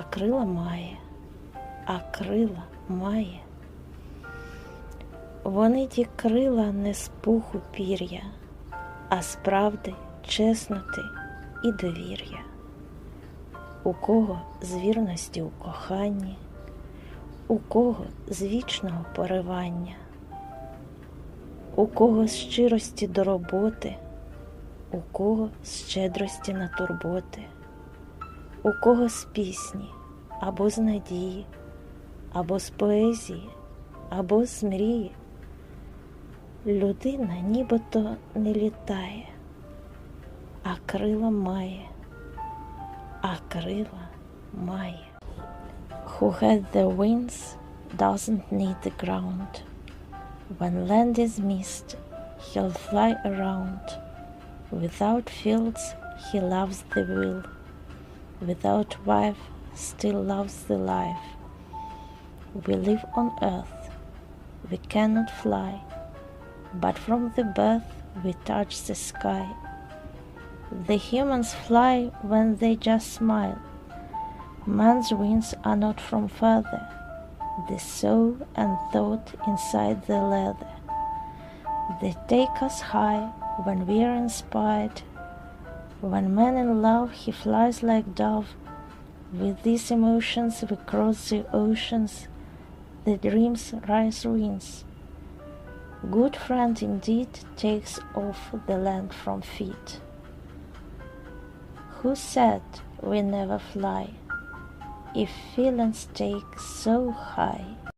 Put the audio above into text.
а крила має, а крила має. Вони ті крила не з пуху пір'я, а з правди, чесноти і довір'я. У кого з вірності у коханні, у кого з вічного поривання, у кого з щирості до роботи, у кого з щедрості на турботи, у кого з пісні або з надії, або з поезії, або з мрії. Людина нібито не літає, а крила має, а крила має. Who has the wings doesn't need the ground. When land is missed, he'll fly around. Without fields, he loves the will. Without wife, still loves the life. We live on earth, we cannot fly, but from the birth we touch the sky. The humans fly when they just smile. Man's wings are not from further, the soul and thought inside the leather. They take us high when we are inspired. When man in love he flies like dove. With these emotions we cross the oceans. The dreams rise ruins. Good friend indeed takes off the land from feet. Who said we never fly? If feelings take so high.